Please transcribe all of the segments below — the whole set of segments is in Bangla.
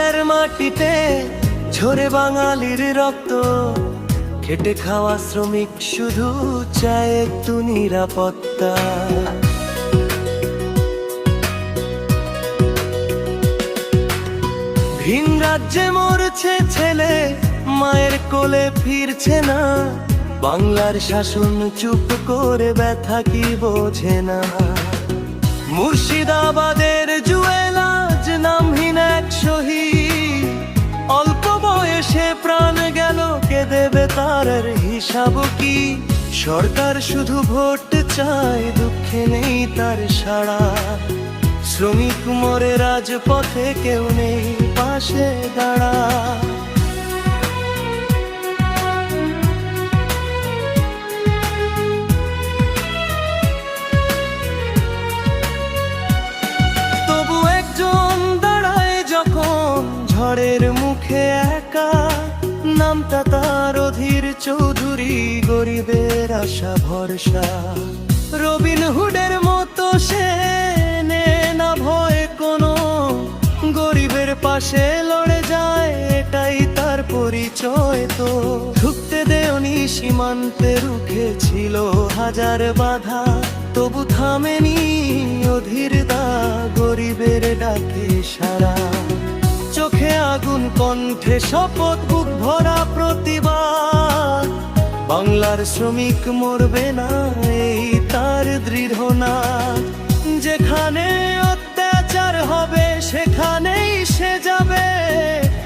মাটিতে ঝরে বাঙালির রক্ত। খেটে খাওয়া শ্রমিক শুধু চায় একটু নিরাপত্তা। ভিন রাজ্যে মরছে ছেলে, মায়ের কোলে ফিরছে না। বাংলার শাসন চুপ করে ব্যথা কি বোঝে না। মুর্শিদাবাদের জুয়েলাজ নামহীন এক শহীদ। অল্প বয়সে প্রাণ গেল, কে দেবে তার হিসাব কি? সরকার শুধু ভোট চায়, দুঃখে নেই তার সাড়া। শ্রমিক মরে রাজপথে কেউ নেই পাশে দাঁড়া। চৌধুরী গরিবের আশা, ভরসা। রবিন হুডের মতো সে নে ভয় কোনো। গরিবের পাশে লড়ে যায়, এটাই তার পরিচয় তো। ঢুকতে দেওনি সীমান্তে রুখে ছিল হাজার বাধা। তবু থামেনি অধীর দা গরিবের ডাকে সারা। কণ্ঠে শপথ বুক ভরা প্রতিবাদ। বাংলার শ্রমিক মরবে না, এই তার দৃঢ় না। যেখানে অত্যাচার হবে, সেখানেই সে যাবে।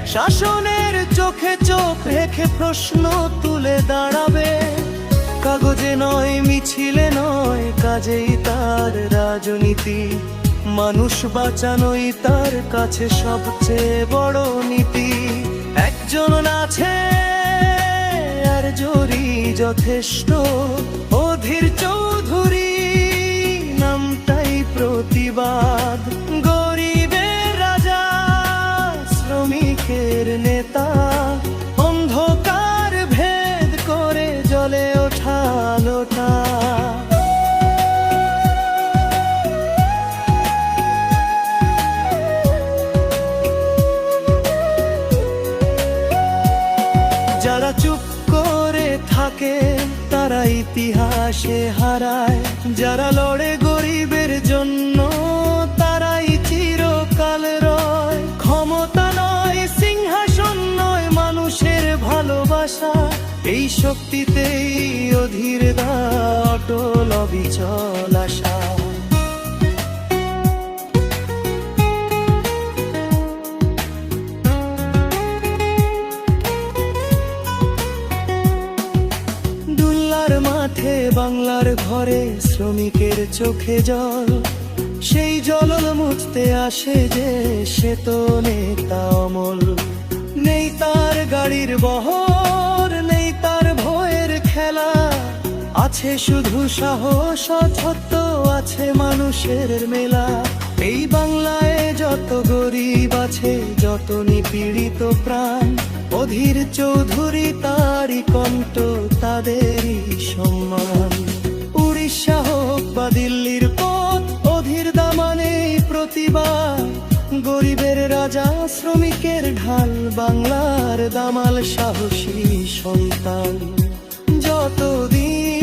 শাসনের চোখে চোখ রেখে প্রশ্ন তুলে দাঁড়াবে। কাগজে নয়, মিছিলে নয়, কাজেই তার রাজনীতি। মানুষ বাঁচানোই তার কাছে সবচেয়ে বড় নীতি। একজন আছে আর জরি যথেষ্ট। অধীর চৌধুরী নামটাই প্রতিবাদ। গরিবের রাজা, শ্রমিকের নেতা। অন্ধকার ভেদ করে জলে ওঠা লোটা। ইতিহাসে হারায়, যারা লড়ে গরিবের জন্য, তারাই চিরকাল রয়। ক্ষমতা নয়, সিংহাসন নয়, মানুষের ভালোবাসা। এই শক্তিতেই অধীর দা, অটল অবিচল আশা। দুল্লার মাঠে, বাংলার ঘরে শ্রমিকের চোখে জল। সেই জল মুছতে আসে যে, সে তো নেতা অমল। নেই তার গাড়ির বহর, নেই তার ভয়ের খেলা। আছে শুধু সাহস অথত্ব আছে মানুষের মেলা। এই বাংলায় যত গরিব আছে, যত নিপীড়িত প্রাণ। অধীর চৌধুরী বাড়ি কণ্ঠ তাদেরই সম্মান। উড়িষ্যা হোক বা দিল্লির পথ, অধীর দামানে প্রতিবাদ। গরিবের রাজা, শ্রমিকের ঢাল, বাংলার দামাল সাহসী সন্তান। যতদিন